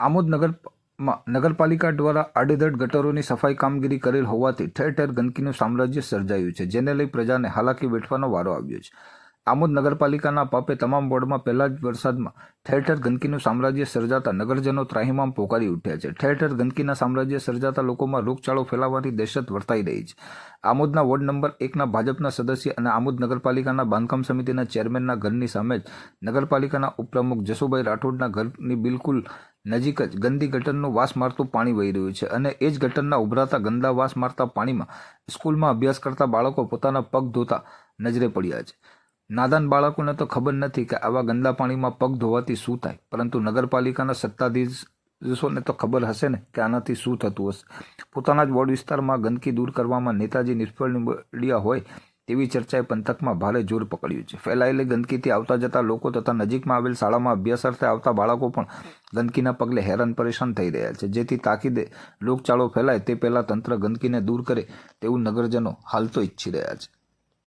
આમોદ નગર નગરપાલિકા દ્વારા આડેધડ ગટરોની સફાઈ કામગીરી કરેલ હોવાથી ઠેર ઠેર ગંદકીનું સામ્રાજ્ય સર્જાયું છે, જેને લઈ પ્રજાને હાલાકી વેઠવાનો વારો આવ્યો છે. આમોદ નગરપાલિકાના પાપે તમામ વોર્ડમાં પહેલા જ વરસાદમાં ઠેર ઠેર ગંદકીનું સામ્રાજ્ય સર્જાતા નગરજનો ત્રાહિમામ પોકારી ઉઠ્યા છે. ઠેર ઠેર ગંદકીના સામ્રાજ્ય સર્જાતા લોકોમાં રોગચાળો ફેલાવવાની દહેશત વર્તાઈ રહી છે. આમોદના વોર્ડ નંબર એકના ભાજપના સદસ્ય અને આમોદ નગરપાલિકાના બાંધકામ સમિતિના ચેરમેનના ઘરની સામે જ નગરપાલિકાના ઉપપ્રમુખ જસુભાઈ રાઠોડના ઘરની બિલકુલ નજીક જ ગંદી ગટરનું વાસ મારતું પાણી વહી રહ્યું છે અને એ જ ગટરના ઉભરાતા ગંદા વાસ મારતા પાણીમાં સ્કૂલમાં અભ્યાસ કરતા બાળકો પોતાના પગ ધોતા નજરે પડ્યા છે. નાદાન બાળકોને તો ખબર નથી કે આવા ગંદા પાણીમાં પગ ધોવાથી શું થાય, પરંતુ નગરપાલિકાના સત્તાધીશોને તો ખબર હશે ને કે આનાથી શું થતું હશે. પોતાના જ વોર્ડ વિસ્તારમાં ગંદકી દૂર કરવામાં નેતાજી નિષ્ફળ નીવડ્યા હોય તેવી ચર્ચાએ પંથકમાં ભારે જોર પકડ્યું છે. ફેલાયેલી ગંદકીથી આવતા જતા લોકો તથા નજીકમાં આવેલ શાળામાં અભ્યાસાર્થે આવતા બાળકો પણ ગંદકીના પગલે હેરાન પરેશાન થઈ રહ્યા છે. જેથી તાકીદે લોકચાળો ફેલાય તે પહેલાં તંત્ર ગંદકીને દૂર કરે તેવું નગરજનો હાલ તો ઈચ્છી રહ્યા છે.